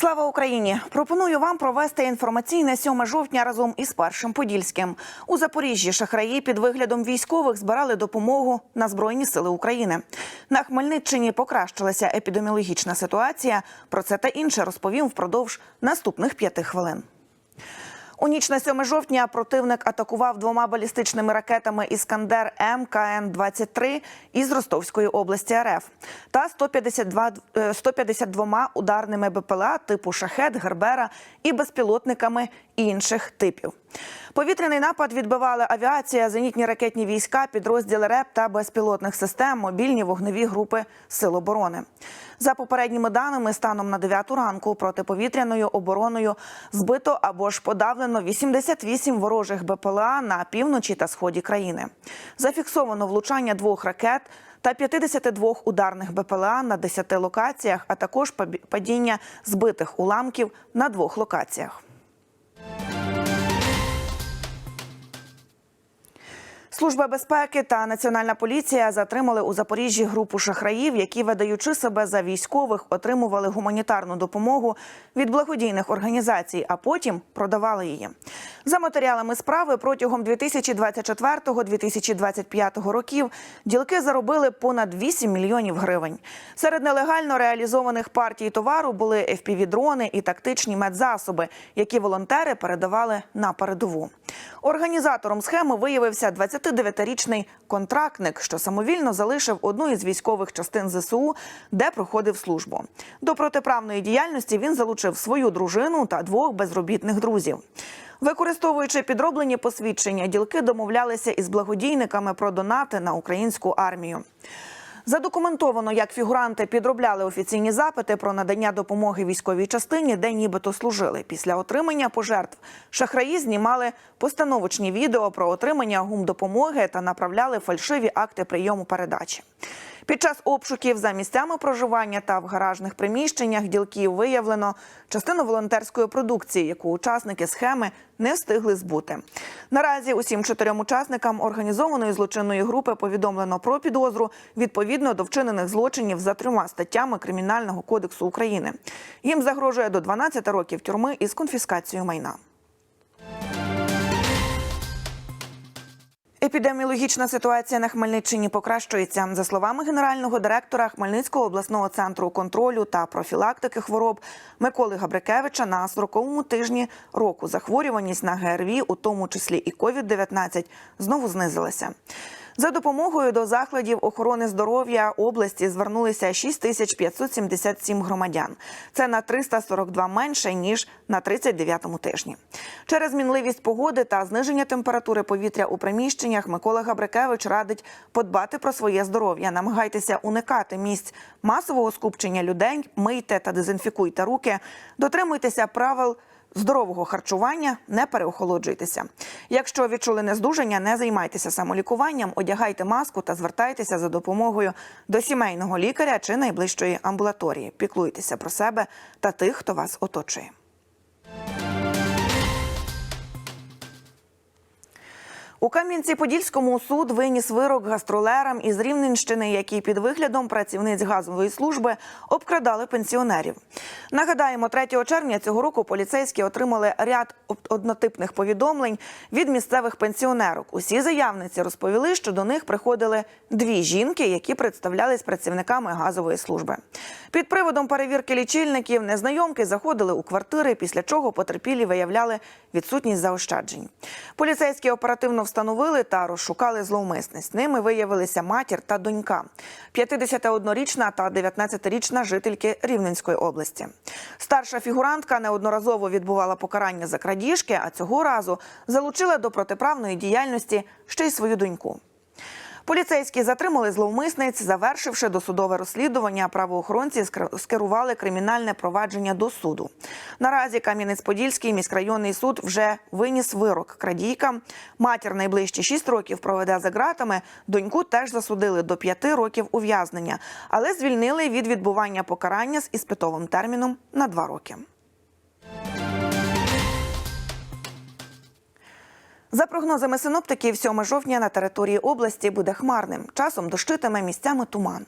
Слава Україні! Пропоную вам провести інформаційне 7 жовтня разом із першим подільським. У Запоріжжі шахраї під виглядом військових збирали допомогу на збройні сили України. На Хмельниччині покращилася епідеміологічна ситуація. Про це та інше розповім впродовж наступних п'яти хвилин. У ніч на 7 жовтня противник атакував двома балістичними ракетами Іскандер МКН-23 із Ростовської області РФ та 152, е, 152 ударними БПЛА типу Шахет, Гербера і безпілотниками інших типів. Повітряний напад відбивали авіація, зенітні ракетні війська, підрозділи РЕП та безпілотних систем, мобільні вогневі групи Сил оборони. За попередніми даними, станом на 9 ранку протиповітряною обороною збито або ж подавлено 88 ворожих БПЛА на півночі та сході країни. Зафіксовано влучання двох ракет та 52 ударних БПЛА на 10 локаціях, а також падіння збитих уламків на двох локаціях. Служба безпеки та національна поліція затримали у Запоріжжі групу шахраїв, які, видаючи себе за військових, отримували гуманітарну допомогу від благодійних організацій, а потім продавали її. За матеріалами справи протягом 2024-2025 років ділки заробили понад 8 мільйонів гривень. Серед нелегально реалізованих партій товару були FPV-дрони і тактичні медзасоби, які волонтери передавали на передову. Організатором схеми виявився 29-річний контрактник, що самовільно залишив одну із військових частин ЗСУ, де проходив службу. До протиправної діяльності він залучив свою дружину та двох безробітних друзів. Використовуючи підроблені посвідчення, ділки домовлялися із благодійниками про донати на українську армію. Задокументовано, як фігуранти підробляли офіційні запити про надання допомоги військовій частині, де нібито служили. Після отримання пожертв шахраї знімали постановочні відео про отримання гумдопомоги та направляли фальшиві акти прийому передачі. Під час обшуків за місцями проживання та в гаражних приміщеннях ділків виявлено частину волонтерської продукції, яку учасники схеми не встигли збути. Наразі усім чотирьом учасникам організованої злочинної групи повідомлено про підозру відповідно до вчинених злочинів за трьома статтями Кримінального кодексу України. Їм загрожує до 12 років тюрми із конфіскацією майна. Епідеміологічна ситуація на Хмельниччині покращується. За словами генерального директора Хмельницького обласного центру контролю та профілактики хвороб Миколи Габрикевича, на 40-му тижні року захворюваність на ГРВІ, у тому числі і COVID-19, знову знизилася. За допомогою до закладів охорони здоров'я області звернулися 6577 громадян. Це на 342 менше ніж на 39-му тижні. Через мінливість погоди та зниження температури повітря у приміщеннях Микола Габрикевич радить подбати про своє здоров'я. Намагайтеся уникати місць масового скупчення людей, мийте та дезінфікуйте руки, дотримуйтеся правил. Здорового харчування не переохолоджуйтеся. Якщо відчули нездужання, не займайтеся самолікуванням, одягайте маску та звертайтеся за допомогою до сімейного лікаря чи найближчої амбулаторії. Піклуйтеся про себе та тих, хто вас оточує. У Кам'янці-Подільському суд виніс вирок гастролерам із Рівненщини, які під виглядом працівниць газової служби обкрадали пенсіонерів. Нагадаємо, 3 червня цього року поліцейські отримали ряд однотипних повідомлень від місцевих пенсіонерок. Усі заявниці розповіли, що до них приходили дві жінки, які представлялись працівниками газової служби. Під приводом перевірки лічильників незнайомки заходили у квартири, після чого потерпілі виявляли відсутність заощаджень. Поліцейські оперативно встановили та розшукали зловмисниць. Ними виявилися матір та донька, 51-річна та 19-річна жительки Рівненської області. Старша фігурантка неодноразово відбувала покарання за крадіжки, а цього разу залучила до протиправної діяльності ще й свою доньку. Поліцейські затримали зловмисниць, завершивши досудове розслідування. Правоохоронці скер- скерували кримінальне провадження до суду. Наразі Кам'янець-Подільський міськрайонний суд вже виніс вирок крадійкам. Матір найближчі 6 років проведе за ґратами. Доньку теж засудили до 5 років ув'язнення, але звільнили від відбування покарання з іспитовим терміном на 2 роки. За прогнозами синоптиків, 7 жовтня на території області буде хмарним. Часом дощитиме місцями туман.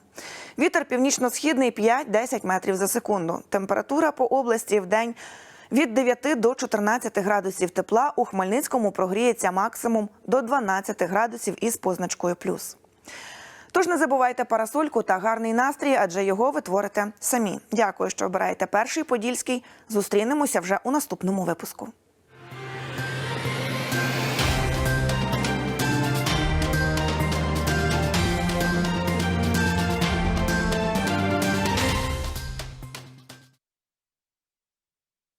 Вітер північно-східний 5-10 метрів за секунду. Температура по області в день від 9 до 14 градусів тепла. У Хмельницькому прогріється максимум до 12 градусів із позначкою плюс. Тож не забувайте парасольку та гарний настрій, адже його ви творите самі. Дякую, що обираєте перший подільський. Зустрінемося вже у наступному випуску.